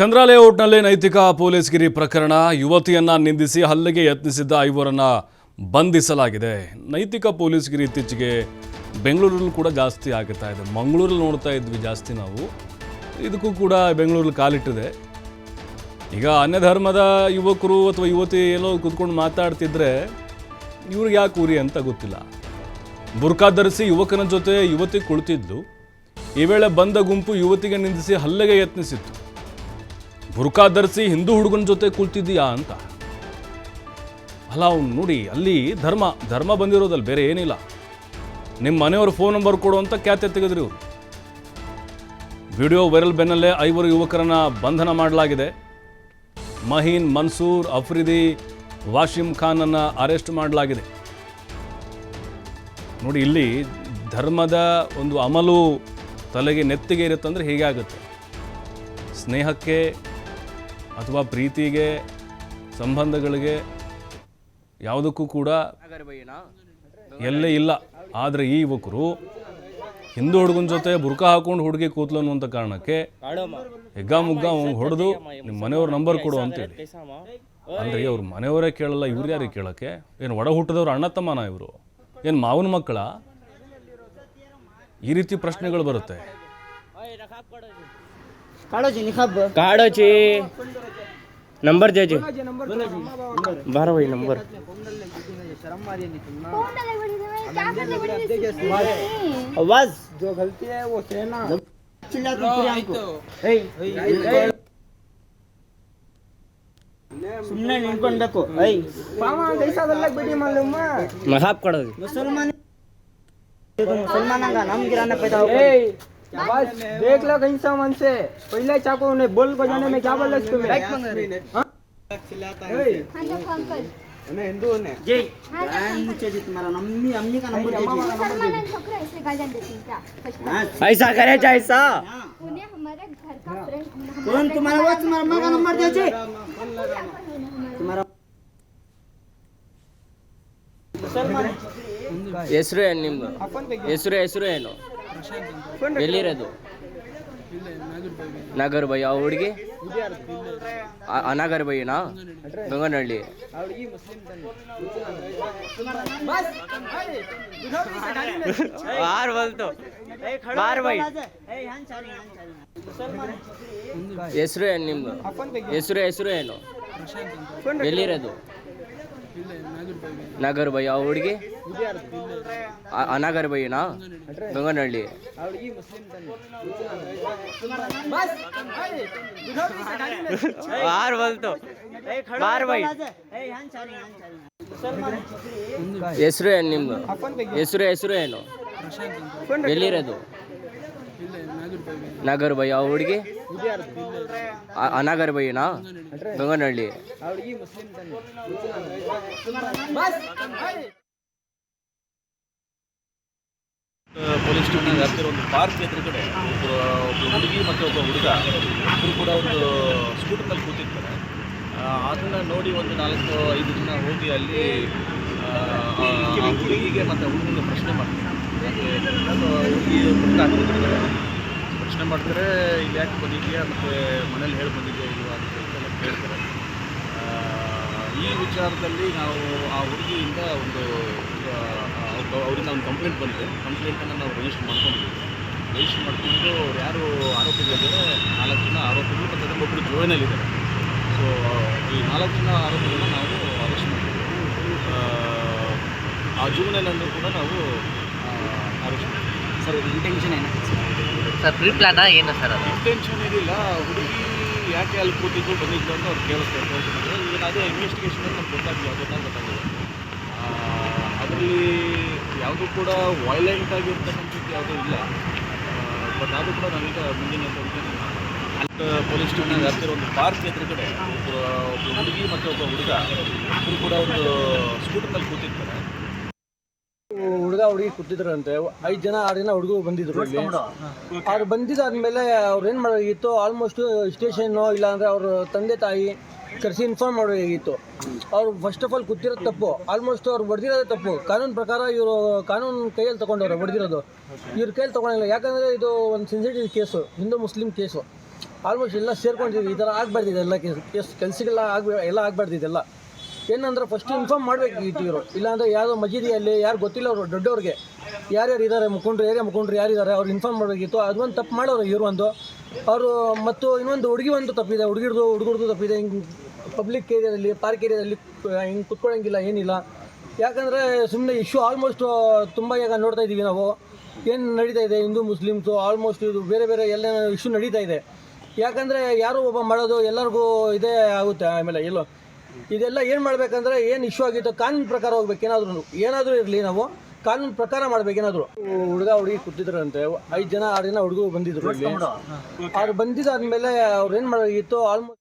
ಚಂದ್ರ ಲೇಔಟ್ನಲ್ಲಿ ನೈತಿಕ ಪೊಲೀಸ್ಗಿರಿ ಪ್ರಕರಣ. ಯುವತಿಯನ್ನ ನಿಂದಿಸಿ ಹಲ್ಲೆಗೆ ಯತ್ನಿಸಿದ್ದ ಐವರನ್ನ ಬಂಧಿಸಲಾಗಿದೆ. ನೈತಿಕ ಪೊಲೀಸ್ಗಿರಿ ಇತ್ತೀಚೆಗೆ ಬೆಂಗಳೂರಲ್ಲೂ ಕೂಡ ಜಾಸ್ತಿ ಆಗುತ್ತಾ ಇದೆ. ಮಂಗಳೂರಲ್ಲಿ ನೋಡ್ತಾ ಇದ್ವಿ ಜಾಸ್ತಿ ನಾವು. ಇದಕ್ಕೂ ಕೂಡ ಬೆಂಗಳೂರಲ್ಲಿ ಕಾಲಿಟ್ಟಿದೆ. ಈಗ ಅನ್ಯ ಧರ್ಮದ ಯುವಕರು ಅಥವಾ ಯುವತಿ ಎಲ್ಲೋ ಕೂತ್ಕೊಂಡು ಮಾತಾಡ್ತಿದ್ರೆ ಇವ್ರಿಗೆ ಯಾಕೆ ಉರಿ ಅಂತ ಗೊತ್ತಿಲ್ಲ. ಬುರ್ಕಾ ಧರಿಸಿ ಯುವಕನ ಜೊತೆ ಯುವತಿ ಕುಳಿತಿದ್ಲು. ಈ ವೇಳೆ ಬಂದ ಗುಂಪು ಯುವತಿಗೆ ನಿಂದಿಸಿ ಹಲ್ಲೆಗೆ ಯತ್ನಿಸಿತ್ತು. ಬುರ್ಕಾ ಧರಿಸಿ ಹಿಂದೂ ಹುಡುಗನ ಜೊತೆ ಕುಳಿತಿದ್ದೀಯಾ ಅಂತ. ಅಲ್ಲ, ಅವ್ನು ನೋಡಿ, ಅಲ್ಲಿ ಧರ್ಮ ಧರ್ಮ ಬಂದಿರೋದಲ್ಲಿ ಬೇರೆ ಏನಿಲ್ಲ. ನಿಮ್ಮ ಮನೆಯವ್ರ ಫೋನ್ ನಂಬರ್ ಕೊಡು ಅಂತ ಖ್ಯಾತೆ ತೆಗೆದ್ರಿ ಇವರು. ವಿಡಿಯೋ ವೈರಲ್ ಬೆನ್ನಲ್ಲೇ ಐವರು ಯುವಕರನ್ನ ಬಂಧನ ಮಾಡಲಾಗಿದೆ. ಮಹೀನ್ ಮನ್ಸೂರ್ ಅಫ್ರಿದಿ ವಾಶಿಮ್ ಖಾನ್ ಅನ್ನ ಅರೆಸ್ಟ್ ಮಾಡಲಾಗಿದೆ. ನೋಡಿ, ಇಲ್ಲಿ ಧರ್ಮದ ಒಂದು ಅಮಲು ತಲೆಗೆ ನೆತ್ತಿಗೆ ಇರುತ್ತಂದ್ರೆ ಹೀಗೆ ಆಗುತ್ತೆ. ಸ್ನೇಹಕ್ಕೆ ಅಥವಾ ಪ್ರೀತಿಗೆ ಸಂಬಂಧಗಳಿಗೆ ಯಾವುದಕ್ಕೂ ಕೂಡ ಎಲ್ಲೇ ಇಲ್ಲ. ಆದರೆ ಈ ಯುವಕರು ಹಿಂದೂ ಹುಡುಗನ ಜೊತೆ ಬುರ್ಕ ಹಾಕೊಂಡು ಹುಡುಗಿ ಕೂತ್ಲು ಅನ್ನುವಂಥ ಕಾರಣಕ್ಕೆ ಹೆಗ್ಗ ಮುಗ್ಗ ಅವ್ನು ಹೊಡೆದು ನಿಮ್ಮ ಮನೆಯವ್ರ ನಂಬರ್ ಕೊಡು ಅಂತೇಳಿ. ಅಂದರೆ ಅವ್ರ ಮನೆಯವರೇ ಕೇಳಲ್ಲ ಇವ್ರು ಯಾರಿಗೆ ಕೇಳೋಕ್ಕೆ? ಏನು ಒಡ ಹುಟ್ಟಿದವ್ರು ಅಣ್ಣ ತಮ್ಮನ ಇವರು? ಏನು ಮಾವನ ಮಕ್ಕಳ? ಈ ರೀತಿ ಪ್ರಶ್ನೆಗಳು ಬರುತ್ತೆ. काढो जी निखाब काढायचे नंबर द्यायचे बारा भाई नंबर आवाज जो गलती है वो कहना चिल्ला तू पूरे हमको ಏಯ್ ಸುಮ್ಮನೆ ನಿಂತ್ಕೊಳ್ಬೇಕು ಐ मग हाफ काढायचे मुसलमान तो मुसलमानांगा नाम गिराना पैदा हो बस देख लो कहीं सा मन से पहले चाकू उन्हें बोल को जाने में क्या बोला तुम्हें जय काय मुझे जी तुम्हारा नम्मी अम्मी का नंबर दीजिए हाँ, ऐसा करायचा ऐसा उन्हें हमारे घर का फ्रेंड कौन तुम्हारा वो तुम्हारा अम्मा का नंबर दीजिए तुम्हारा ಹೆಸರು ಏನು ನಿಮ್ದು ಹೆಸರು ಹೆಸರು ಏನು ಎಲ್ಲಿರೋದು? ನಾಗರ್ ಬೈ ಆ ಹುಡುಗಿ? ಅನಾಗರ್ ಬೈನಾ ಗಂಗನಹಳ್ಳಿ. ಆರು ಬಂತು. ಬೈ ಹೆಸರು ಏನು ನಿಮ್ದು? ಹೆಸರು ಹೆಸರು ಏನು? ಎಲ್ಲಿರೋದು? ನಾಗರಬಾಯಿ ಯಾವ ಹುಡುಗಿ? ನಾಗರಬಾಯಿನಾ? ಗಂಗನಹಳ್ಳಿ ಬಾರ್ ಬಂತು. ಬಾರ್ ಬೈ ಹೆಸರು ಏನು ನಿಮ್ದು? ಹೆಸರು ಹೆಸರು ಏನು? ಎಲ್ಲಿರೋದು? ನಾಗರ್ ಬೈ ಆ ಹುಡುಗಿ? ಅನಾಗರ್ ಬೈನಾ ಗಂಗನಹಳ್ಳಿ ಪೊಲೀಸ್ ಸ್ಟೇಷನ್ ಹತ್ತಿರ ಒಂದು ಪಾರ್ಕ್ ಎದುರುಗಡೆ ಒಬ್ಬರು ಒಬ್ಬ ಹುಡುಗಿ ಮತ್ತು ಒಬ್ಬ ಹುಡುಗ ಇಬ್ಬರು ಕೂಡ ಒಂದು ಸ್ಕೂಟರ್ನಲ್ಲಿ ಕೂತಿರ್ತಾರೆ. ಅದನ್ನು ನೋಡಿ ಒಂದು ನಾಲ್ಕು, ಐದು ಜನ ಹೋಗಿ ಅಲ್ಲಿ ಹುಡುಗಿಗೆ ಮತ್ತು ಹುಡುಗನಿಗೆ ಪ್ರಶ್ನೆ ಮಾಡ್ತಾರೆ. ಹುಡುಗಿ ಹುಡುಗ ಹಾಕ್ಬಿಟ್ಟಿರ್ತಾರೆ ಪ್ರಶ್ನೆ ಮಾಡ್ತಾರೆ ಇಲ್ಲಿ ಯಾಕೆ ಬಂದಿದೆಯಾ ಮತ್ತು ಮನೇಲಿ ಹೇಳಿ ಬಂದಿದೆಯಾ ಇಲ್ವಾ ಅಂತ ಎಲ್ಲ ಕೇಳ್ತಾರೆ. ಈ ವಿಚಾರದಲ್ಲಿ ನಾವು ಆ ಹುಡುಗಿಯಿಂದ ಒಂದು ಅವ್ರ- ಅವರಿಂದ ಒಂದು ಕಂಪ್ಲೇಂಟ್ ಬಂದಿದೆ. ಕಂಪ್ಲೇಂಟನ್ನು ನಾವು ರಿಜಿಸ್ಟರ್ ಮಾಡ್ಕೊಂಡಿದ್ದೀವಿ. ರಿಜಿಸ್ಟರ್ ಮಾಡಿಕೊಂಡು ಅವ್ರು ಯಾರು ಆರೋಪಿಗಳಿದ್ದಾರೆ ನಾಲ್ಕು ಜನ ಆರೋಪಿಗಳು ಮತ್ತು ಅದರಲ್ಲಿ ಒಬ್ಬರು ಜೋಯಿನಲ್ಲಿದ್ದಾರೆ ಸೊ ಈ ನಾಲ್ಕು ಜನ ಆರೋಪಿಗಳನ್ನ ನಾವು ಅರೆಸ್ಟ್ ಮಾಡಿದ್ದೀವಿ ಆ, ಜೂನಲ್ಲಿ ಕೂಡ ನಾವು ಅರೆಸ್ಟ್ ಮಾಡಿದ್ದೀವಿ ಸರ್ ಇಂಟೆನ್ಷನ್ ಏನಾಗುತ್ತೆ ಸರ್ ಪ್ರೀ ಪ್ಲಾನಾ ಏನು ಸರ್ ಅದು? ಇಂಟೆನ್ಷನ್ ಏನಿಲ್ಲ, ಹುಡುಗಿ ಯಾಕೆ ಅಲ್ಲಿ ಕೂತಿದ್ದು ಬಂದಿದ್ದು ಅಂತ ಅವ್ರು ಕೇಳಿಸ್ತಾರೆ ಈಗ ಅದೇ ಇನ್ವೆಸ್ಟಿಗೇಷನ್ ನಮ್ಗೆ ಗೊತ್ತಾಗಿಲ್ಲ ಗೊತ್ತಾಗ ಗೊತ್ತಾಗಿದೆ ಅದರಲ್ಲಿ ಯಾವುದೂ ಕೂಡ ವೈಲೆಂಟ್ ಆಗಿರ್ತಕ್ಕಂಥದ್ದು ಯಾವುದೂ ಇಲ್ಲ. ಬಟ್ ಅದು ಕೂಡ ನಾವೀಗ ಮುಂದಿನ ತನಿಖೆ ಪೊಲೀಸ್ ಸ್ಟೇಷನ್ ಹತ್ತಿರ ಒಂದು ಪಾರ್ಕ್ ಎದುರುಗಡೆ ಒಬ್ಬ ಹುಡುಗಿ ಮತ್ತು ಒಬ್ಬ ಹುಡುಗ ಇಬ್ಬರು ಕೂಡ ಒಂದು ಸ್ಕೂಟರ್ನಲ್ಲಿ ಕೂತಿರ್ತಾರೆ. ಹುಡುಗ ಹುಡುಗಿ ಕೂತಿದ್ರಂತೆ. ಐದು ಜನ ಆರು ಜನ ಹುಡುಗರು ಬಂದಿದ್ರು ಇಲ್ಲಿ. ಅವ್ರು ಬಂದಿದ್ದಾದ್ಮೇಲೆ ಅವ್ರು ಏನು ಮಾಡೋಗಿತ್ತು ಆಲ್ಮೋಸ್ಟ್ ಸ್ಟೇಷನ್ನು ಇಲ್ಲಾಂದರೆ ಅವ್ರ ತಂದೆ ತಾಯಿ ಕರೆಸಿ ಇನ್ಫಾರ್ಮ್ ಮಾಡೋಗಿತ್ತು ಅವ್ರು ಫಸ್ಟ್ ಆಫ್ ಆಲ್ ಕೂತಿರೋದು ತಪ್ಪು. ಆಲ್ಮೋಸ್ಟ್ ಅವ್ರು ಬಡ್ದಿರೋದೇ ತಪ್ಪು. ಕಾನೂನು ಪ್ರಕಾರ ಇವರು ಕಾನೂನು ಕೈಯಲ್ಲಿ ತೊಗೊಂಡವ್ರೆ ಹೊಡೆದಿರೋದು. ಇವ್ರ ಕೈಯಲ್ಲಿ ತೊಗೊಂಡಿಲ್ಲ. ಯಾಕಂದರೆ ಇದು ಒಂದು sensitive case Hindu Muslim case almost ಎಲ್ಲ ಸೇರ್ಕೊಂಡಿದ್ದೀವಿ ಈ ಥರ ಆಗಬಾರ್ದಿದೆ ಎಲ್ಲ ಕೇಸ್ ಕೇಸ್ ಕೆಲಸಗಳ ಆಗ ಎಲ್ಲ ಆಗಬಾರ್ದಿದೆಲ್ಲ ಏನಂದ್ರೆ ಫಸ್ಟ್ ಇನ್ಫಾರ್ಮ್ ಮಾಡಬೇಕಿತ್ತು ಇವರು ಇಲ್ಲಾಂದರೆ ಯಾವುದೋ ಮಜಿದಿಯಲ್ಲಿ ಯಾರು ಗೊತ್ತಿಲ್ಲ ಅವರು ದೊಡ್ಡವ್ರಿಗೆ. ಯಾರ್ಯಾರು ಇದ್ದಾರೆ ಮುಖಂಡ್ರು, ಏರಿಯಾ ಮುಖಂಡ್ರು ಯಾರಿದ್ದಾರೆ ಅವ್ರು ಇನ್ಫಾರ್ಮ್ ಮಾಡಬೇಕಿತ್ತು. ಅದೊಂದು ತಪ್ಪು ಮಾಡೋರು ಇವರು ಒಂದು. ಅವರು ಮತ್ತು ಇನ್ನೊಂದು ಹುಡುಗಿ ಒಂದು ತಪ್ಪಿದೆ. ಹುಡುಗಿರ್ದು, ಹುಡುಗರ್ದು ತಪ್ಪಿದೆ. ಹಿಂಗೆ ಪಬ್ಲಿಕ್ ಏರಿಯಾದಲ್ಲಿ ಪಾರ್ಕ್ ಏರಿಯಾದಲ್ಲಿ ಹಿಂಗೆ ಕುತ್ಕೊಳ್ಳೋಂಗಿಲ್ಲ ಏನಿಲ್ಲ. ಯಾಕಂದರೆ ಸುಮ್ಮನೆ ಇಶ್ಯೂ ಆಲ್ಮೋಸ್ಟ್ ತುಂಬ ಈಗ ನೋಡ್ತಾ ಇದ್ದೀವಿ ನಾವು. ಏನು ನಡೀತಾ ಇದೆ ಹಿಂದೂ ಮುಸ್ಲಿಮ್ಸು ಆಲ್ಮೋಸ್ಟ್ ಇದು ಬೇರೆ ಬೇರೆ ಎಲ್ಲ ಇಶ್ಯೂ ನಡೀತಾ ಇದೆ. ಯಾಕಂದರೆ ಯಾರೋ ಒಬ್ಬ ಮಾಡೋದು ಎಲ್ಲರಿಗೂ ಇದೇ ಆಗುತ್ತೆ. ಆಮೇಲೆ ಎಲ್ಲೋ ಇದೆಲ್ಲ ಏನು ಮಾಡಬೇಕಂದ್ರೆ ಏನು ಇಶ್ಯೂ ಆಗಿತ್ತು ಕಾನೂನು ಪ್ರಕಾರ ಹೋಗ್ಬೇಕು ಏನಾದರೂ. ಏನಾದರೂ ಇರಲಿ ನಾವು ಕಾನೂನು ಪ್ರಕಾರ ಮಾಡ್ಬೇಕೇನಾದರೂ ಹುಡುಗ ಹುಡುಗಿ ಕೂತಿದ್ರಂತೆ ಐದು ಜನ ಆರು ಜನ ಹುಡುಗರು ಬಂದಿದ್ರು ಅವ್ರು ಬಂದಿದ್ದಾದ್ಮೇಲೆ ಅವ್ರು ಏನು ಮಾಡಬೇಕಿತ್ತು ಆಲ್ಮೋಸ್ಟ್